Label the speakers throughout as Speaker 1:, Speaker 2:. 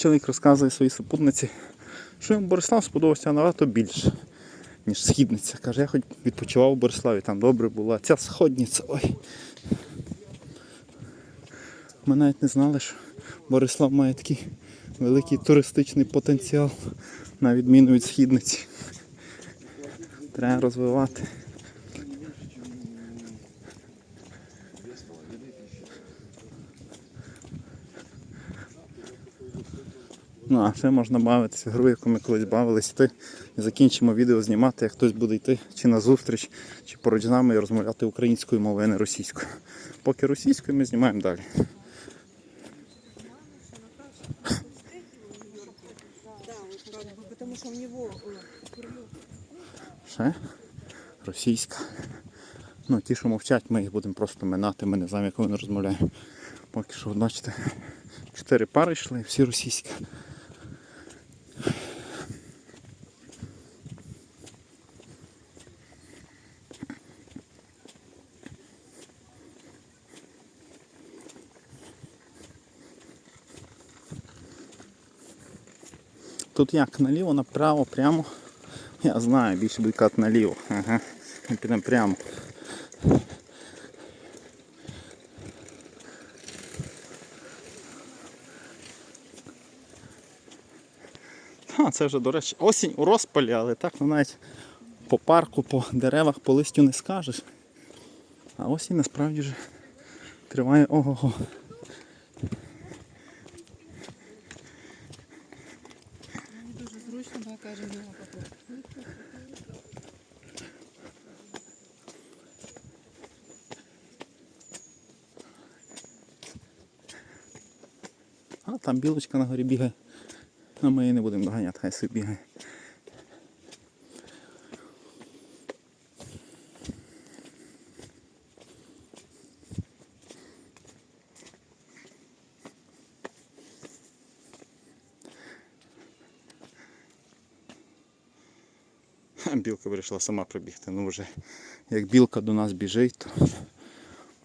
Speaker 1: Чоловік розказує своїй супутниці, що йому Борислав сподобався набагато більше, ніж східниця. Каже, я хоч відпочивав у Бориславі, там добре було, а ця сходниця, ой. Ми навіть не знали, що Борислав має такий великий туристичний потенціал, на відміну від східниці. Треба розвивати. Ну, а ще можна бавитися гру, яку ми колись бавились йти. І закінчимо відео знімати, як хтось буде йти чи на зустріч, чи поруч з нами і розмовляти українською мовою, а не російською. Поки російською ми знімаємо далі. Ще російська. Ну, ті, що мовчать, ми їх будемо просто минати, ми не знаємо, як вони розмовляють. Поки що, бачите, чотири пари йшли, всі російські. Тут як наліво, направо, прямо. Я знаю, більше буде казати наліво. Ага. Підемо прямо. А, це вже, до речі, осінь у розпалі, але так ну, навіть по парку, по деревах, по листю не скажеш. А осінь насправді вже триває ого-го.
Speaker 2: Мені дуже зручно, бо я каже, не потом.
Speaker 1: А там білочка на горі бігає. А ми її не будемо доганяти, хай собі бігає. Білка вирішила сама прибігти. Ну вже як білка до нас біжить, то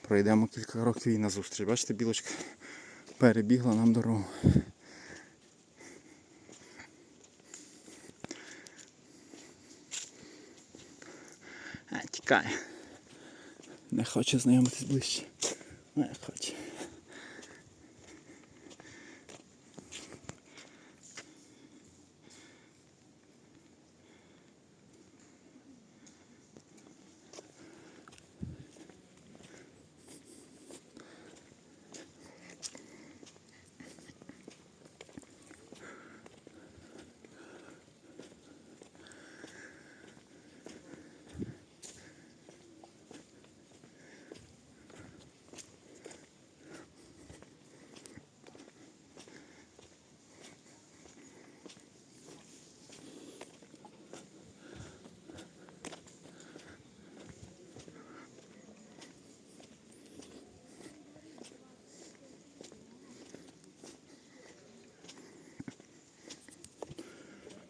Speaker 1: пройдемо кілька років і назустріч. Бачите, білочка перебігла нам дорогу. А, тікає. Не хоче знайомитись ближче. Не хоче.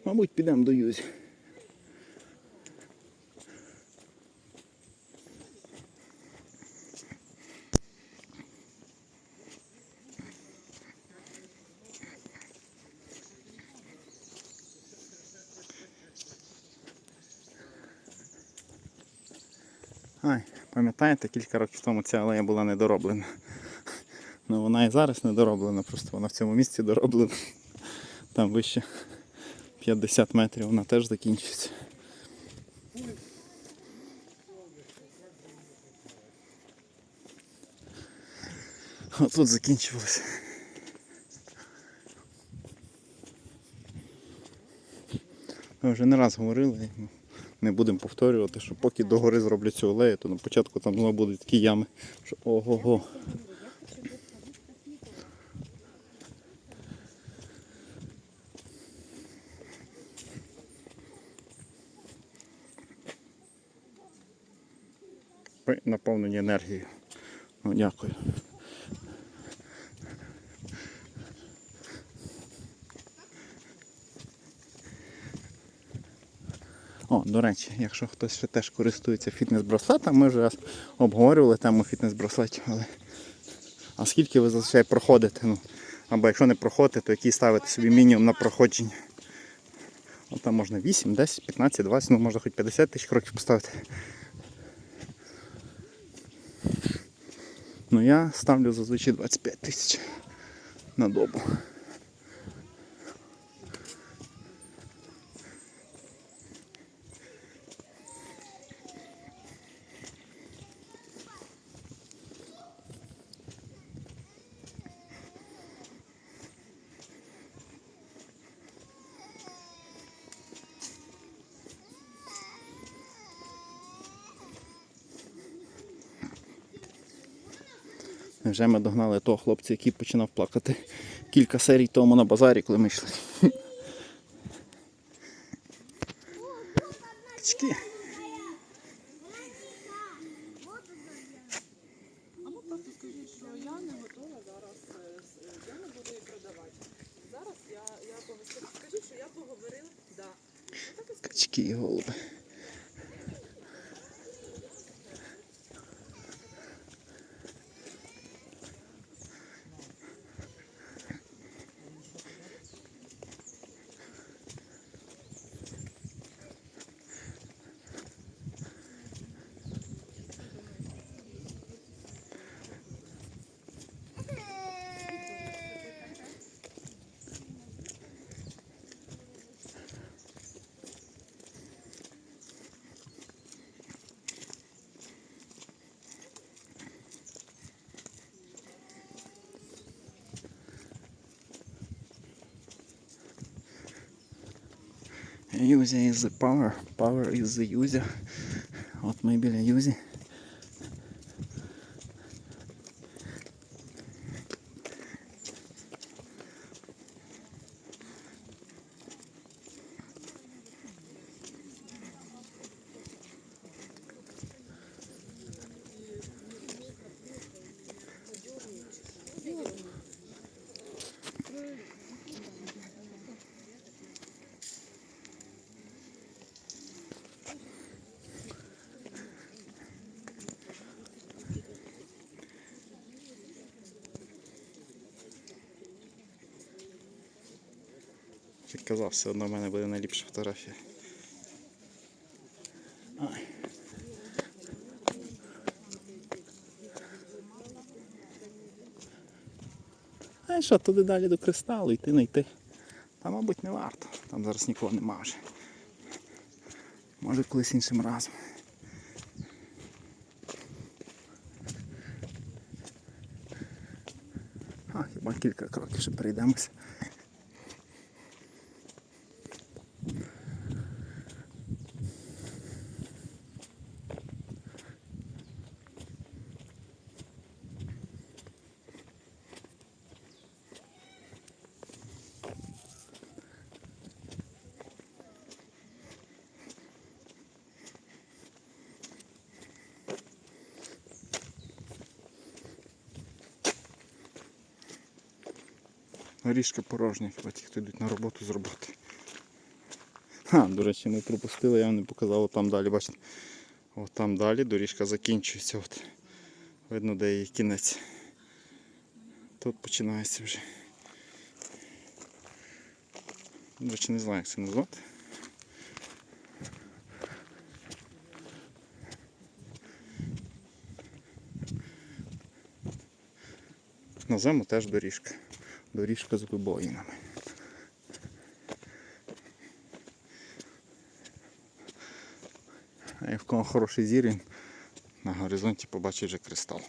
Speaker 1: Мабуть, підемо до Юзі. Ай, пам'ятаєте, кілька років тому ця алея була недороблена. Ну вона і зараз недороблена, просто вона в цьому місці дороблена. Там вище 50 метрів вона теж закінчиться. Отут закінчилося. Ми вже не раз говорили, не будемо повторювати, що поки до гори зроблять цю алею, то на початку там знову будуть такі ями, що ого-го. При наповненні енергією. Ну, дякую. О, до речі, якщо хтось ще теж користується фітнес-браслетом, ми вже обговорювали тему фітнес-браслетів, але а скільки ви зазвичай проходите? Ну, або якщо не проходите, то який ставите собі мінімум на проходження? От там можна 8, 10, 15, 20, ну можна хоч 50 тисяч кроків поставити. Ну я ставлю зазвичай 25 тисяч на добу. Вже ми догнали того хлопця, який починав плакати кілька серій тому на базарі, коли ми йшли. Качки.
Speaker 2: Або просто скажіть, що я не готова зараз, я не буду її продавати. Зараз я, поговорила. Скажіть, що я поговорила. Так.
Speaker 1: Качки і голуби. user is the power, power is the user, what may user. Як казав, все одно в мене буде найліпша фотографія. А що, туди далі до кристалу йти не йти. Та, мабуть, не варто. Там зараз нікого нема вже. Може колись іншим разом. А, хіба кілька кроків ще перейдемося. Горішка порожня, хіба ті, хто йдуть на роботу з роботи. Ха, до речі, ми пропустили, я вам не показав там далі, бачите. От там далі доріжка закінчується. От. Видно, де її кінець. Тут починається вже. До речі, не знаю, як це назвати. Називаємо теж доріжка. Доріжка з вибоїнами. А як в кого хороший зір, на горизонті побачить вже кристал.